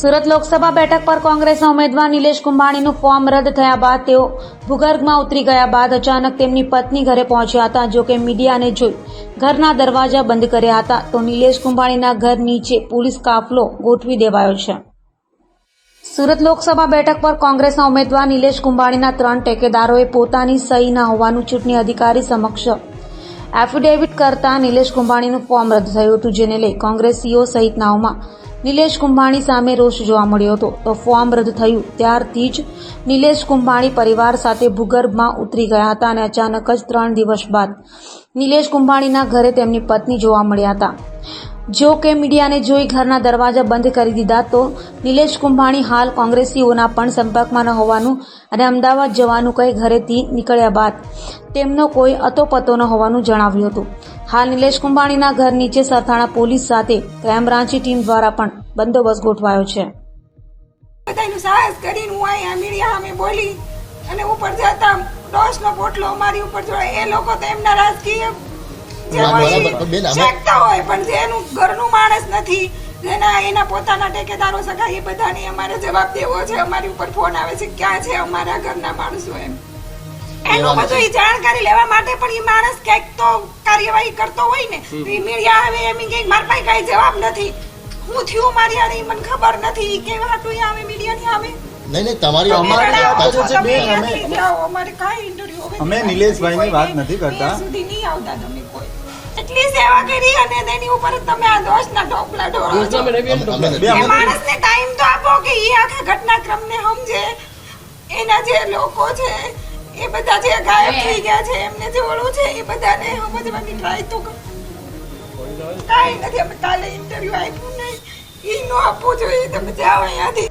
સુરત લોકસભા બેઠક પર કોંગ્રેસના ઉમેદવાર નિલેશ કુંભાણીનું ફોર્મ રદ થયા બાદ તેઓ ભૂગર્ભમાં ઉતરી ગયા બાદ અચાનક તેમની પત્ની ઘરે પહોંચ્યા હતા, જો કે મીડિયાને જોઈ ઘરના દરવાજા બંધ કર્યા હતા. તો નિલેશ કુંભાણીના ઘર નીચે પોલીસ કાફલો ગોઠવી દેવાયો છે. સુરત લોકસભા બેઠક પર કોંગ્રેસના ઉમેદવાર નિલેશ કુંભાણીના ત્રણ ટેકેદારોએ પોતાની સહી ના હોવાનું ચૂંટણી અધિકારી સમક્ષ એફિડેવિટ કરતા નિલેશ કુંભાણીનું ફોર્મ રદ થયું હતું, જેને લઈ કોંગ્રેસીઓ સહિતનાઓમાં નિલેશ કુંભાણી સામે રોષ જોવા મળ્યો હતો. તો ફોર્મ રદ થયું. ત્યારથી જ નિલેશ કુંભાણી પરિવાર સાથે ભૂગર્ભમાં ઉતરી ગયા હતા અને અચાનક જ ત્રણ દિવસ બાદ નિલેશ કુંભાણીના ઘરે તેમની પત્ની જોવા મળ્યા હતા. જો કે મીડિયાને જોઈ ઘરના દરવાજા બંધ કરી દીધા તો નિલેશ કુંભાણી હાલ કોંગ્રેસીઓના પણ સંપર્કમાં ન હોવાનું અને અમદાવાદ જવાનું કહી ઘરેથી નીકળ્યા બાદ તેમનો કોઈ અતોપતો ન હોવાનું જણાવ્યું હતું. હાલ નિલેશ કુંભાણીના ઘર નીચે સરથાણા પોલીસ સાથે ક્રાઇમ બ્રાન્ચની ટીમ દ્વારા પણ બંદોબસ્ત ગોઠવાયો છે. અને ઉપર જતા ડોસનો પોટલો અમારી ઉપર જોડે એ લોકો તો એમના રાજકીય જે હોય પણ બેન, અમે- શેકતા હોય પણ જેનું ઘરનું માણસ નથી જેના એના પોતાના ટેકેદારો સગા એ બધાને અમારે જવાબ દેવો છે. અમારી ઉપર ફોન આવે છે ક્યાં છે અમારા ઘરના માણસો એમ. એનું બધું ઈ જાણકારી લેવા માટે પણ ઈ માણસ ક્યાંક તો કાર્યવાહી કરતો હોય ને તો મીડિયા આવે એમ કે મારા પાસે કાંઈ જવાબ નથી. હું થયું મારી ઈ મને ખબર નથી. કેવા ઈ આવે મીડિયાની આવે? નહીં નહીં તમારી અમારી અમારે કાંઈ અમે નિલેશભાઈની વાત નથી કરતા. સુધી નહીં આવતા તમે કોઈ. એટલી સેવા કરી અને તેની ઉપર તમે આ દોષના ટોપલા ઢોળો છો. અમે- અમે બે નથી. એ માણસને ટાઈમ તો આપો કે એ આખા ઘટનાક્રમને સમજે. એના જે લોકો છે એ બધા જે ગાયબ થઈ ગયા છે એમને જે ઓળું છે એ બધાને સમજવાની ટ્રાય તો કરો. કાંઈ નથી અમે કાલે ઇન્ટરવ્યુ આપ્યું નહીં. ઈ નો આપવું જોઈએ તમે જાઓ અહીંયાથી.